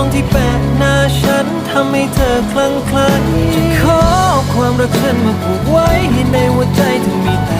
องที่แปะหน้าฉันทำให้เธอคลั่งคล้จะขอเอาความรักฉันมาผูกไว้ให้ในหัวใจเธอมีแต่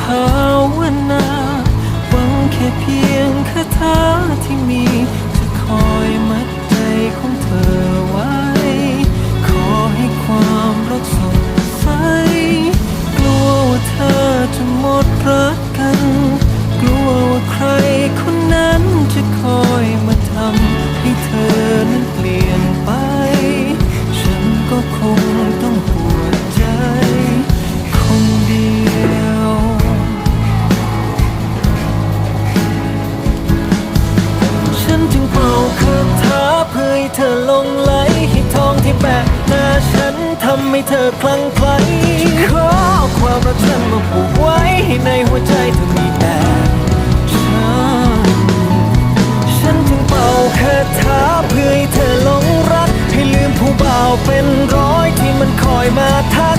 ภาวนาหวังแค่เพียงคาถา เพื่อให้เธอลงไหลให้ทองที่แบกหน้าฉันทำให้เธอคลั่งไคล้ขอความรักฉันมาผูกไว้ให้ในหัวใจเธอมีแต่ฉันฉันจึงเป่าคาถาเพื่อให้เธอหลงรัก ให้ลืมผู้บ่าวเป็นร้อยที่มันคอยมาทัก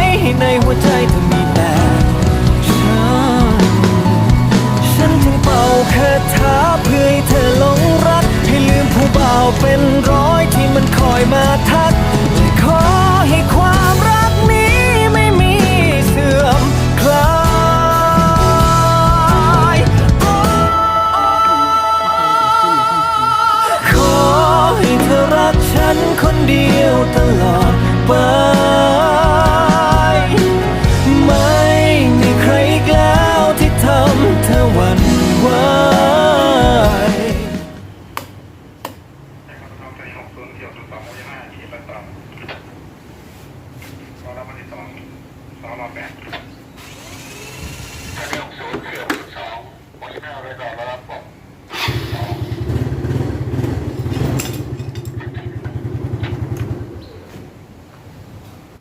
รอ